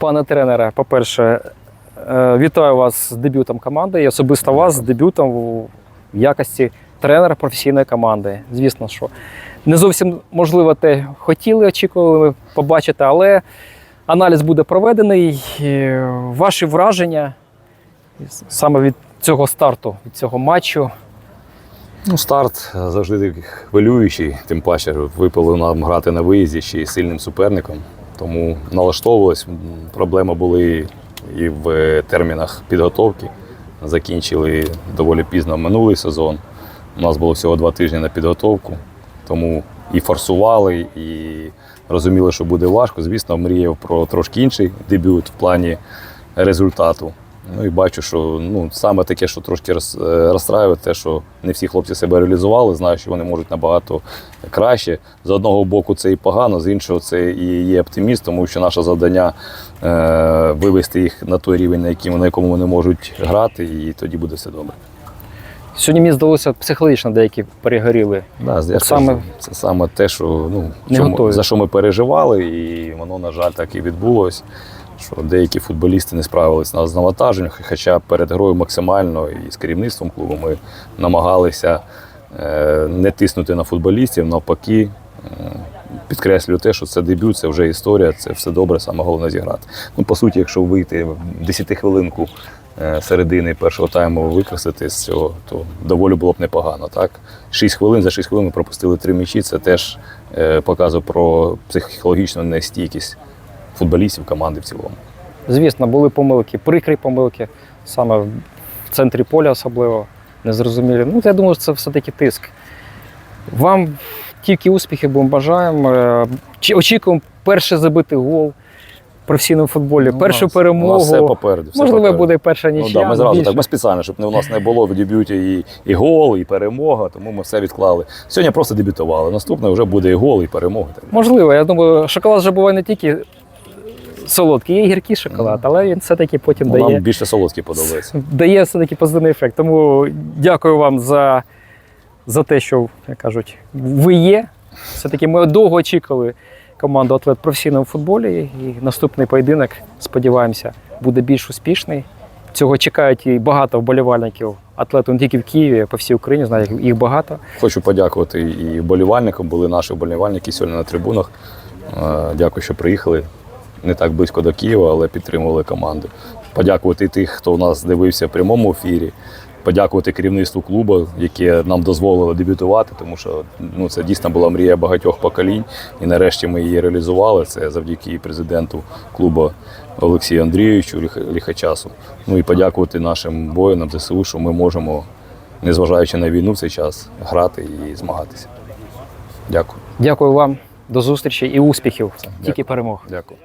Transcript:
Пане тренере, по-перше, е, вітаю вас з дебютом команди і особисто вас з дебютом в якості тренера професійної команди. Звісно, що не зовсім можливо те хотіли, очікували побачити, але аналіз буде проведений. Ваші враження саме від цього старту, від цього матчу. Ну, старт завжди хвилюючий, тим паче випало нам грати на виїзді ще й сильним суперником. Тому налаштовувалось. Проблеми були і в термінах підготовки. Закінчили доволі пізно минулий сезон. У нас було всього два тижні на підготовку, тому і форсували, і розуміли, що буде важко. Звісно, мріяв про трошки інший дебют в плані результату. Ну і бачу, що ну, саме таке, що трошки роз, е, розстраює, те, що не всі хлопці себе реалізували, знаю, що вони можуть набагато краще. З одного боку, це і погано, з іншого, це і є оптиміст, тому що наше завдання е, вивести їх на той рівень, на, якому, на якому вони можуть грати, і тоді буде все добре. Сьогодні мені здалося психологічно деякі перегоріли. Да, я саме- Це саме те, що, ну, чому- за що ми переживали, і воно, на жаль, так і відбулося. Що деякі футболісти не справилися з навантаженням, хоча перед грою максимально і з керівництвом клубу ми намагалися е, не тиснути на футболістів, навпаки, підкреслюю те, що це дебют, це вже історія, це все добре, саме головне зіграти. Ну, по суті, якщо вийти в 10 хвилинку е, середини першого тайму використати з цього, то доволі було б непогано. Так? 6 хвилин, за 6 хвилин ми пропустили 3 м'ячі, це теж е, показує про психологічну нестійкість футболістів команди в цілому. Звісно, були помилки, прикрі помилки, саме в центрі поля особливо незрозумілі. Ну, я думаю, це все-таки тиск. Вам тільки успіхів будемо бажаємо. Е, чи- Очікуємо перший забитий гол в професійному футболі, Ну, першу нас- перемогу. У нас все попереду. Все Можливо, попереду. буде перша Ну, да, ми зразу більше. так, ми спеціально, щоб у нас не було в дебюті і, і гол, і перемога, тому ми все відклали. Сьогодні просто дебютували. Наступне вже буде і гол, і перемога. Можливо, я думаю, шоколад вже буває не тільки солодкий, є гіркий шоколад, але він все-таки потім Ну, дає. Нам більше солодкі подобається. дає все-таки позитивний ефект. Тому дякую вам за, за те, що, як кажуть, ви є. Все-таки ми довго очікували команду атлет професійному футболі. І наступний поєдинок, сподіваємося, буде більш успішний. Цього чекають і багато вболівальників атлету не тільки в Києві, а по всій Україні. Знаю, їх- їх багато. Хочу подякувати і вболівальникам. Були наші вболівальники сьогодні на трибунах. Е, Дякую, що приїхали. Не так близько до Києва, але підтримували команду. Подякувати тих, хто у нас дивився в прямому ефірі. Подякувати керівництву клубу, яке нам дозволило дебютувати, тому що ну, це дійсно була мрія багатьох поколінь. І нарешті ми її реалізували. Це завдяки президенту клубу Олексію Андрійовичу Ліхачасу. Ну і подякувати нашим воїнам ЗСУ, що ми можемо, незважаючи на війну в цей час, грати і змагатися. Дякую. Дякую вам, до зустрічі і успіхів. Тільки Дякую. перемог. Дякую.